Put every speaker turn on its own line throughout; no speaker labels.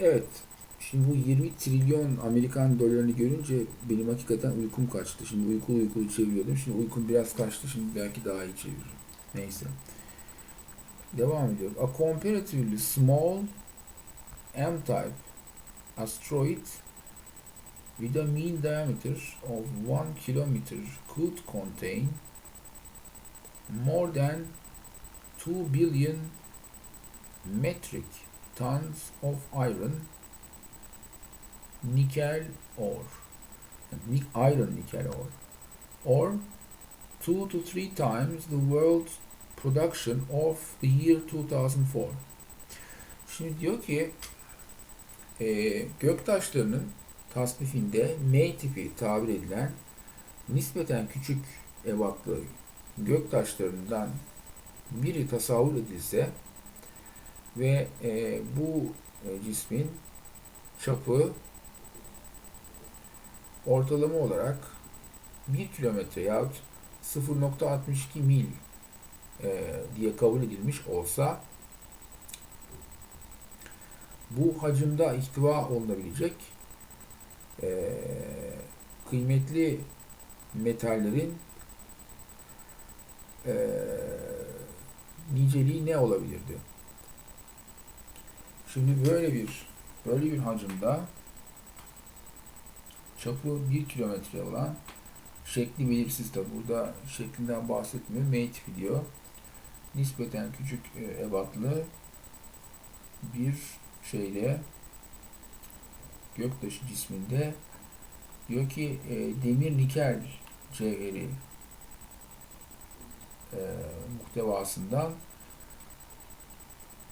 Evet. Şimdi bu 20 trilyon Amerikan dolarını görünce benim hakikaten uykum kaçtı. Şimdi uykulu uykulu çeviriyordum. Şimdi uykum biraz kaçtı. Şimdi belki daha iyi çeviririm. Neyse. Devam ediyorum. A comparatively small M-type asteroid with a mean diameter of 1 kilometer could contain more than 2 billion metric tons of iron nickel ore. İron nickel ore. Or two to three times the world's production of the year 2004 şimdi diyor ki e, göktaşlarının tasnifinde M tipi tabir edilen nispeten küçük ebatlı göktaşlarından biri tasavvur edilse ve e, bu e, cismin çapı ortalama olarak 1 kilometre yahut 0.62 mil e, diye kabul edilmiş olsa bu hacimde ihtiva olunabilecek e, kıymetli metallerin e, niceliği ne olabilirdi? Şimdi böyle bir böyle bir hacimde çapı 1 kilometre olan şekli belirsiz tabi burada şeklinden bahsetmiyor. M diyor. Nispeten küçük e, ebatlı bir şeyde göktaşı cisminde diyor ki e, demir nikel cevheri e, muhtevasından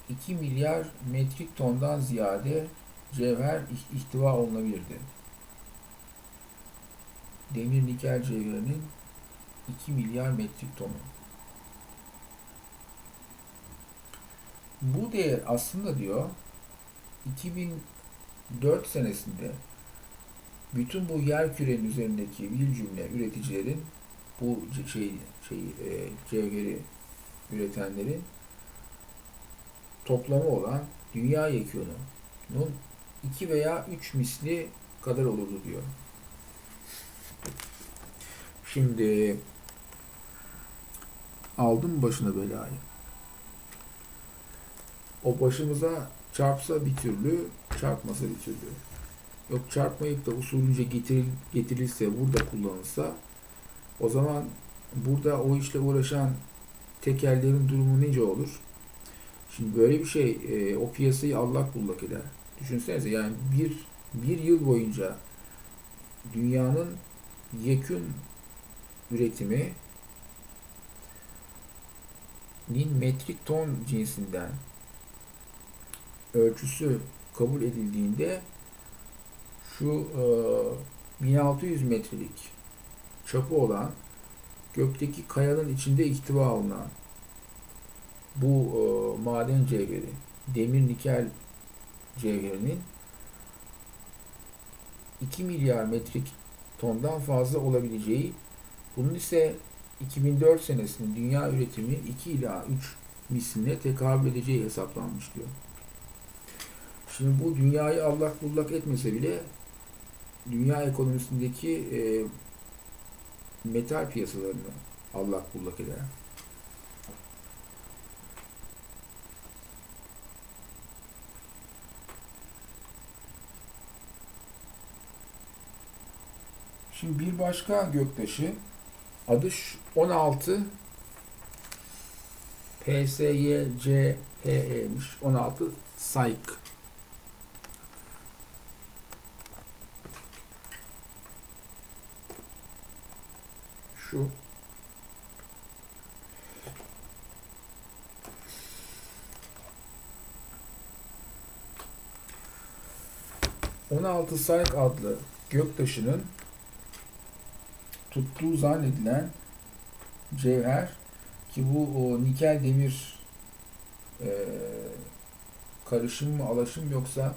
2 milyar metrik tondan ziyade cevher ih- ihtiva olunabilirdi. Demir nikel cevherinin 2 milyar metrik tonu. Bu değer aslında diyor 2004 senesinde bütün bu yer kürenin üzerindeki bir cümle üreticilerin bu şey şey e, cevheri üretenlerin toplamı olan dünya yekûnunun 2 veya 3 misli kadar olurdu diyor. Şimdi aldım başına belayı. O başımıza çarpsa bir türlü, çarpmasa bir türlü. Yok çarpmayıp da usulünce getiril, getirilse, burada kullanılsa o zaman burada o işle uğraşan tekerlerin durumu nice olur? Şimdi böyle bir şey e, o piyasayı allak bullak eder. Düşünsenize yani bir, bir yıl boyunca dünyanın yekün üretimi nin metrik ton cinsinden ölçüsü kabul edildiğinde şu e, 1600 metrelik çapı olan gökteki kayanın içinde ihtiva olunan bu e, maden cevheri, demir nikel cevherinin 2 milyar metrik tondan fazla olabileceği, bunun ise 2004 senesinde dünya üretimi 2 ila 3 misline tekabül edeceği hesaplanmış diyor. Şimdi bu dünyayı allak bullak etmese bile dünya ekonomisindeki e, metal piyasalarını allak bullak eder. Şimdi bir başka göktaşı adı ş- 16 PSYCHE'miş. 16 Psyche. Şu ...16 Psyche adlı göktaşının tuttuğu zannedilen cevher ki bu o nikel demir e, karışım mı alaşım yoksa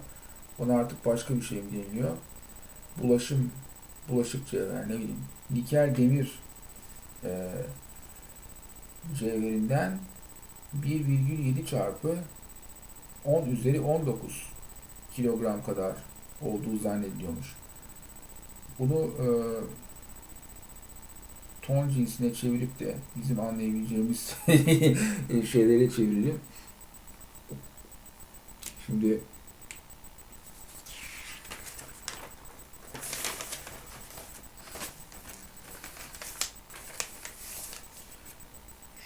ona artık başka bir şey mi deniliyor? Bulaşım bulaşık cevher ne bileyim nikel demir e, cevherinden 1,7 çarpı 10 üzeri 19 kilogram kadar olduğu zannediliyormuş. Bunu e, ton cinsine çevirip de bizim anlayabileceğimiz şeylere çevirelim. Şimdi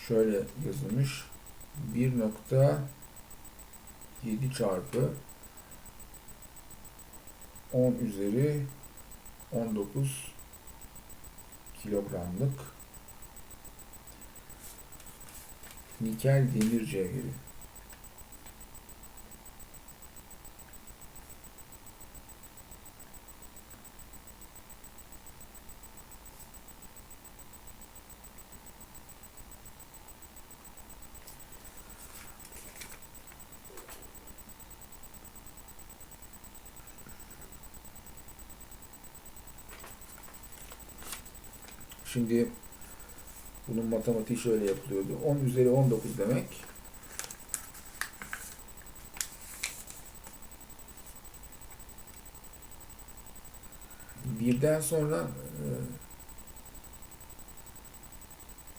şöyle yazılmış. 1.7 çarpı 10 üzeri 19 kilogramlık nikel demir cevheri. Şimdi bunun matematiği şöyle yapılıyordu. 10 üzeri 19 demek. Birden sonra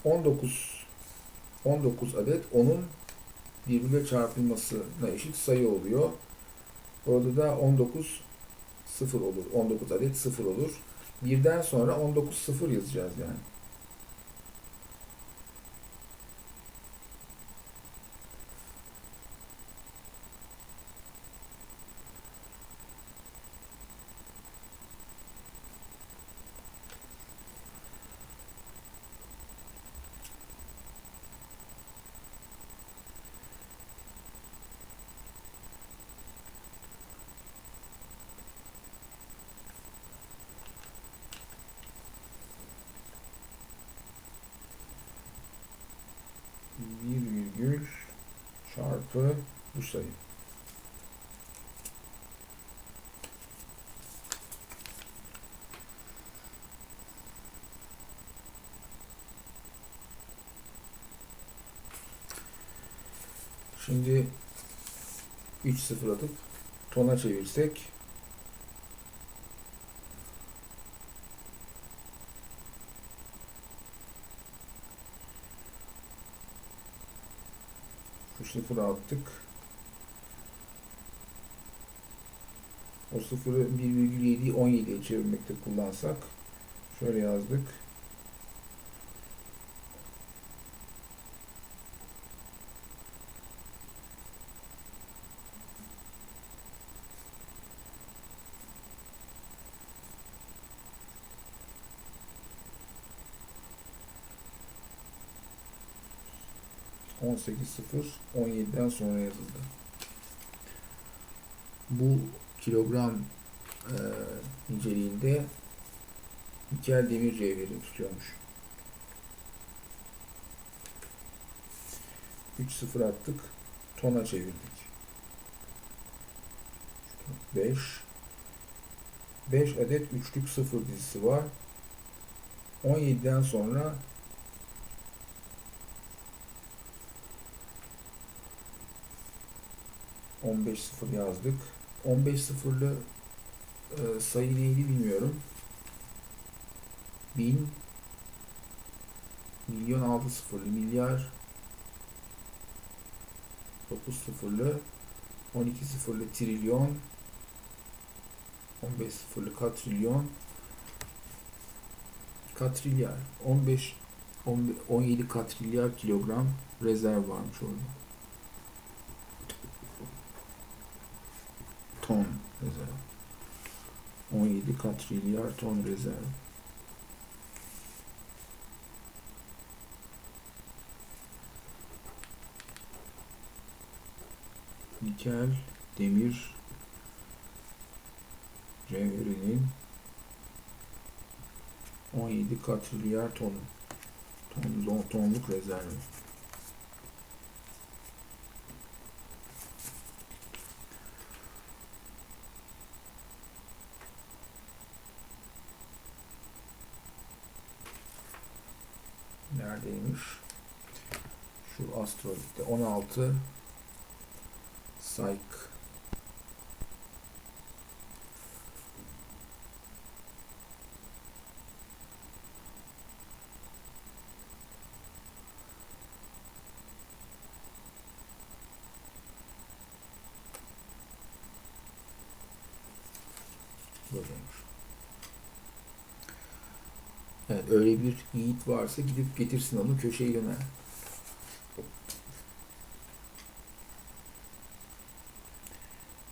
e, 19 19 adet onun birbirine çarpılmasına eşit sayı oluyor. Orada da 19 sıfır olur. 19 adet sıfır olur. Birden sonra 19 sıfır yazacağız yani. bir virgül çarpı bu sayı. Şimdi 3 sıfır atıp tona çevirsek Şu sıfırı attık. O sıfırı 1,7'yi 17'ye çevirmekte kullansak şöyle yazdık. On sekiz sıfır on yediden sonra yazıldı. Bu kilogram e, niceliğinde nikel demir cevheri tutuyormuş. 3 sıfır attık. Tona çevirdik. 5 5 adet üçlük sıfır dizisi var. 17'den sonra on beş sıfır yazdık. 15 sıfırlı e, sayı neydi bilmiyorum. 1000 milyon 6 sıfırlı milyar 9 sıfırlı 12 sıfırlı trilyon 15 sıfırlı katrilyon katrilyar 15 17 katrilyar kilogram rezerv varmış orada. Ton rezerv. 17 katrilyar ton rezerv. Nikel, demir, cevherinin 17 katrilyar tonu. Ton, tonluk rezervi. neredeymiş? Şu astrologde 16 Psych Buradaymış. Evet, öyle bir yiğit varsa gidip getirsin onu köşeyi döner.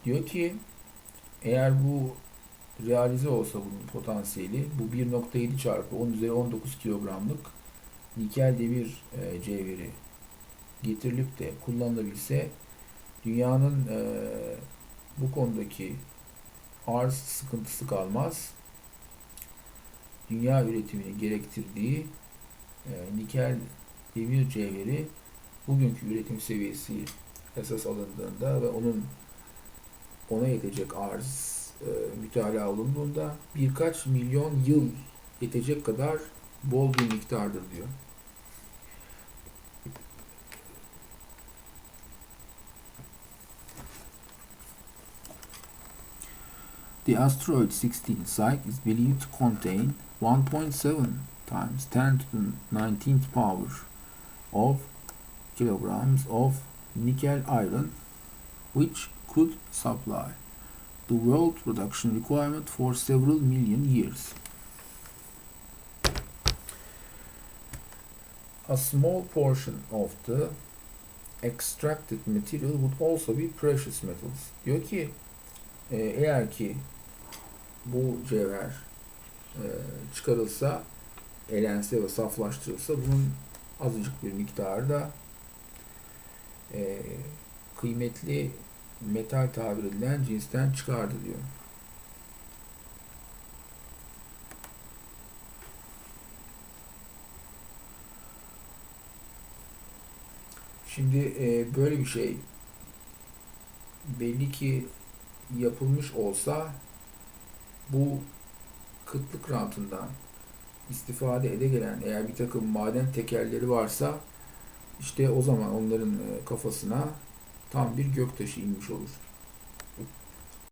Diyor ki eğer bu realize olsa bunun potansiyeli bu 1.7 çarpı 10 üzeri 19 kilogramlık nikel demir e, cevheri getirilip de kullanılabilse dünyanın e, bu konudaki arz sıkıntısı kalmaz. Dünya üretimini gerektirdiği e, nikel demir cevheri bugünkü üretim seviyesi esas alındığında ve onun ona yetecek arz e, mütalaa olunduğunda birkaç milyon yıl yetecek kadar bol bir miktardır diyor. The asteroid 16 Psyche is believed to contain 1.7 times 10 to the 19th power of kilograms of nickel iron, which could supply the world production requirement for several million years. A small portion of the extracted material would also be precious metals. Diyor ki eğer eh, ki bu cevher çıkarılsa, elense ve saflaştırılsa bunun azıcık bir miktarı da e, kıymetli metal tabir edilen cinsten çıkardı diyor. Şimdi e, böyle bir şey belli ki yapılmış olsa bu kıtlık rantından istifade ede gelen eğer bir takım maden tekerleri varsa işte o zaman onların e, kafasına tam bir göktaşı inmiş olur.